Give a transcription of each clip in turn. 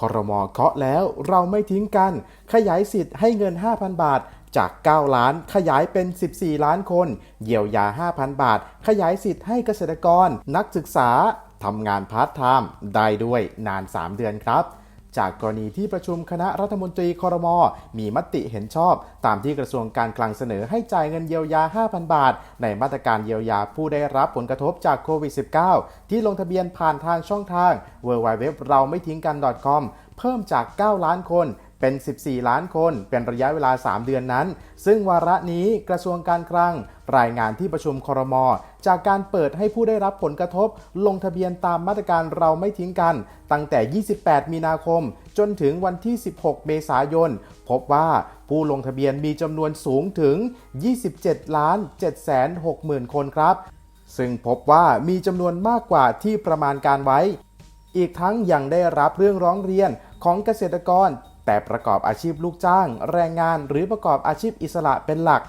ครมอเคาะแล้วเราไม่ทิ้งกัน ขยายสิทธิ์ให้เงิน 5,000 บาท จาก 9 ล้านขยายเป็น 14 ล้านคน เยียวยา 5,000 บาท ขยายสิทธิ์ให้เกษตรกร นักศึกษาทำงานพาร์ทไทม์ได้ด้วยนาน 3 เดือนครับ จากกรณีที่ประชุมคณะรัฐมนตรีคอรมอมีมติเห็นชอบ ตามที่กระทรวงการคลังเสนอให้จ่ายเงินเยียวยา 5,000 บาท ในมาตรการเยียวยาผู้ได้รับผลกระทบจากโควิด -19 ที่ลงทะเบียนผ่านทางช่องทาง w w w เราไม่ทิ้งกัน .com เพิ่มจาก 9 ล้านคน เป็น 14 ล้านคน เป็นระยะเวลา 3 เดือนนั้น ซึ่งวาระนี้กระทรวงการคลัง รายงานที่ประชุมครม จากการเปิดให้ผู้ได้รับผลกระทบ ลงทะเบียนตามมาตรการเราไม่ทิ้งกัน ตั้งแต่ 28 มีนาคม จนถึงวันที่ 16 เมษายน พบว่าผู้ลงทะเบียนมีจำนวนสูงถึง 27 ล้าน7 6 0 0 0 คนครับ ซึ่งพบว่ามีจำนวนมากกว่าที่ประมาณการไว้ อีกทั้งยังได้รับเรื่องร้องเรียนของเกษตรกร แต่ประกอบอาชีพลูกจ้าง แรงงานหรือประกอบอาชีพอิสระเป็นหลัก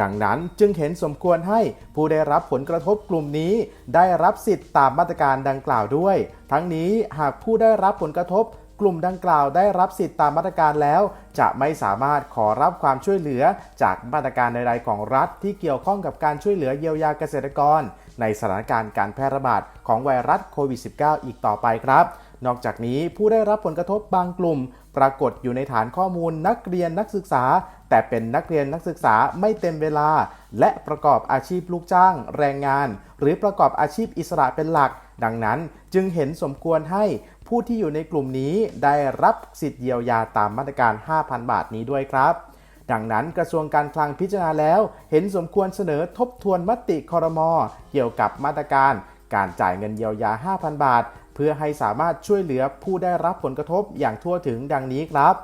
ดังนั้นจึงเห็นสมควรให้ผู้ได้รับผลกระทบกลุ่มนี้ ได้รับสิทธิ์ตามมาตรการดังกล่าวด้วย ทั้งนี้หากผู้ได้รับผลกระทบกลุ่มดังกล่าวได้รับสิทธิ์ตามมาตรการแล้ว จะไม่สามารถขอรับความช่วยเหลือจากมาตรการใดๆของรัฐที่เกี่ยวข้องกับการช่วยเหลือเยียวยาเกษตรกร ในสถานการณ์การแพร่ระบาดของไวรัสโควิด -19 อีกต่อไปครับ นอกจากนี้ผู้ได้รับผลกระทบบางกลุ่ม ปรากฏอยู่ในฐานข้อมูลนักเรียนนักศึกษา แต่เป็นนักเรียนนักศึกษาไม่เต็มเวลา และประกอบอาชีพลูกจ้าง แรงงาน หรือประกอบอาชีพอิสระเป็นหลัก ดังนั้นจึงเห็นสมควรให้ผู้ที่อยู่ในกลุ่มนี้ได้รับสิทธิเยียวยาตามมาตรการ 5,000 บาทนี้ด้วยครับดังนั้นกระทรวงการคลังพิจารณาแล้ว เห็นสมควรเสนอทบทวนมติคอรมอเกี่ยวกับมาตรการ การจ่ายเงินเยียวยา 5,000 บาท เพื่อให้สามารถช่วยเหลือผู้ได้รับผลกระทบอย่างทั่วถึงดังนี้ครับ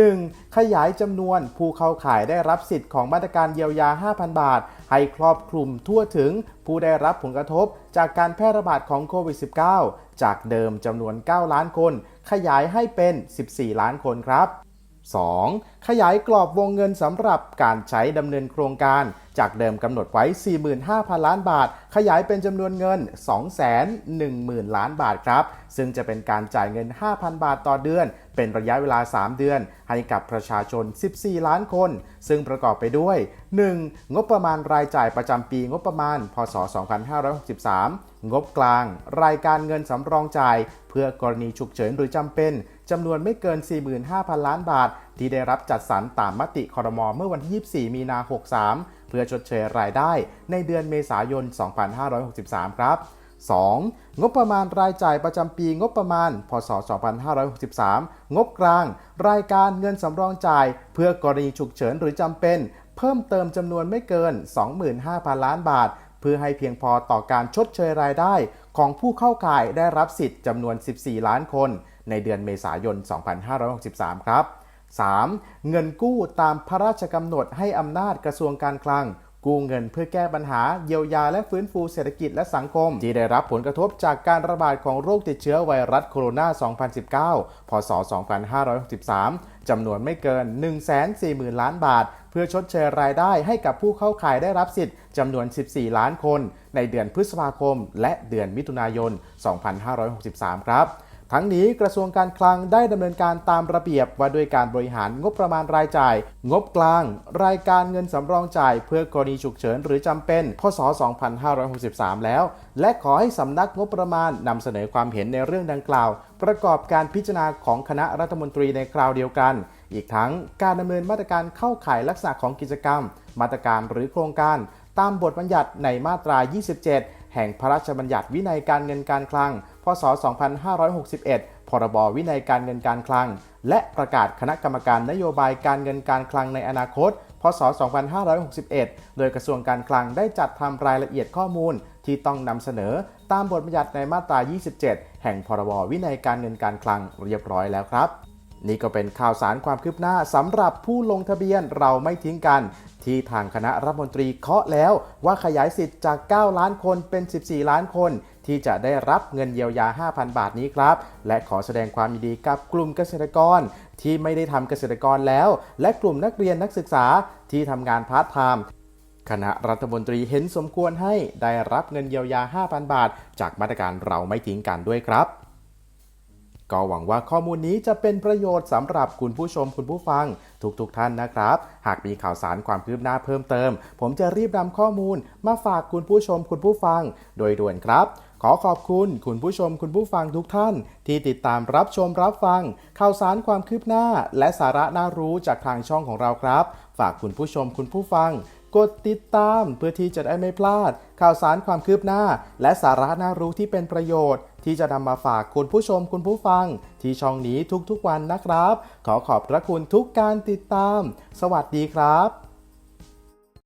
1. ขยายจำนวนผู้เข้าข่ายได้รับสิทธิ์ของมาตรการเยียวยา 5,000 บาท ให้ครอบคลุมทั่วถึงผู้ได้รับผลกระทบจากการแพร่ระบาดของโควิด -19 จากเดิมจำนวน 9 ล้านคน ขยายให้เป็น 14 ล้านคนครับ 2. ขยายกรอบวงเงินสำหรับการใช้ดำเนินโครงการ จากเดิมกำหนดไว้ 45,000 ล้านบาท ขยายเป็นจำนวนเงิน 210,000 ล้านบาทครับ ซึ่งจะเป็นการจ่ายเงิน 5,000 บาทต่อเดือน เป็นระยะเวลา 3 เดือน ให้กับประชาชน 14 ล้านคน ซึ่งประกอบไปด้วย 1. งบประมาณรายจ่ายประจำปีงบประมาณ พศ 2563 งบกลาง รายการเงินสำรองจ่าย เพื่อกรณีฉุกเฉินหรือจำเป็น จำนวนไม่เกิน 45,000 ล้านบาท ที่ได้รับจัดสรรตามมติคอรมอเมื่อวันที่ 24 มีนา 63 เพื่อชดเชยรายได้ในเดือนเมษายน 2563 ครับ 2. งบประมาณรายจ่ายประจำปีงบประมาณ พศ 2563 งบกลาง รายการเงินสำรองจ่าย เพื่อกรณีฉุกเฉินหรือจำเป็น เพิ่มเติมจำนวนไม่เกิน 25,000 ล้านบาท เพื่อให้เพียงพอต่อการชดเชยรายได้ ของผู้เข้าข่ายได้รับสิทธิ์จำนวน 14 ล้านคน ในเดือนเมษายน 2563 ครับ 3. เงินกู้ตามพระราชกำหนดให้อำนาจกระทรวงการคลัง กู้เงินเพื่อแก้ปัญหาเยียวยาและฟื้นฟูเศรษฐกิจและสังคม ที่ได้รับผลกระทบจากการระบาดของโรคติดเชื้อไวรัสโคโรนา 2019 พศ 2563 จำนวนไม่เกิน 140,000 ล้านบาท เพื่อชดเชยรายได้ให้กับผู้เข้าข่ายได้รับสิทธิ์จำนวน 14 ล้านคน ในเดือนพฤษภาคม และเดือนมิถุนายน 2563 ครับ ทั้งนี้กระทรวงการคลังได้ดำเนินการตามระเบียบว่าด้วยการบริหารงบประมาณรายจ่าย งบกลาง รายการเงินสำรองจ่ายเพื่อกรณีฉุกเฉินหรือจำเป็น พศ 2563 แล้ว และขอให้สำนักงบประมาณนำเสนอความเห็นในเรื่องดังกล่าว ประกอบการพิจารณาของคณะรัฐมนตรีในคราวเดียวกัน อีกทั้งการดำเนินมาตรการเข้าข่ายลักษณะของกิจกรรม มาตรการหรือโครงการ ตามบทบัญญัติในมาตรา 27 แห่งพระราชบัญญัติวินัยการเงินการคลัง พศ 2561 พรบวินัยการเงินการคลัง และประกาศคณะกรรมการนโยบายการเงินการคลังในอนาคต พศ 2561 โดยกระทรวงการคลังได้จัดทำรายละเอียดข้อมูลที่ต้องนำเสนอตามบทบัญญัติในมาตรา 27 แห่งพรบวินัยการเงินการคลังเรียบร้อยแล้วครับ นี่ก็เป็นข่าวสารความคืบหน้าสำหรับผู้ลงทะเบียนเราไม่ทิ้งกัน ที่ทางคณะรัฐมนตรีเคาะแล้วว่าขยายสิทธิ์จาก 9 ล้านคนเป็น 14 ล้านคน ที่จะได้รับเงินเยียวยา 5,000 บาทนี้ครับ และขอแสดงความยินดีกับกลุ่มเกษตรกรที่ไม่ได้ทำเกษตรกรแล้ว และกลุ่มนักเรียนนักศึกษาที่ทำงานพาร์ทไทม์คณะรัฐมนตรีเห็นสมควรให้ได้รับเงินเยียวยา 5,000 บาท จากมาตรการเราไม่ทิ้งกันด้วยครับก็หวังว่าข้อมูลนี้จะเป็นประโยชน์สำหรับคุณผู้ชมคุณผู้ฟัง ทุกๆทท่านนะครับ หากมีข่าวสารความคืบหน้าเพิ่มเติม ผมจะรีบนำข้อมูลมาฝากคุณผู้ชมคุณผู้ฟัง โดยด่วนครับ ขอขอบคุณคุณผู้ชมคุณผู้ฟังทุกท่าน ที่ติดตามรับชมรับฟัง ข่าวสารความคืบหน้า และสาระน่ารู้จากทางช่องของเราครับ ฝากคุณผู้ชมคุณผู้ฟัง กดติดตามเพื่อที่จะได้ไม่พลาด ข่าวสารความคืบหน้า และสาระน่ารู้ที่เป็นประโยชน์ ที่จะนำมาฝากคุณผู้ชมคุณผู้ฟัง ที่ช่องนี้ทุกๆวันนะครับ ขอขอบพระคุณทุกการติดตาม สวัสดีครับ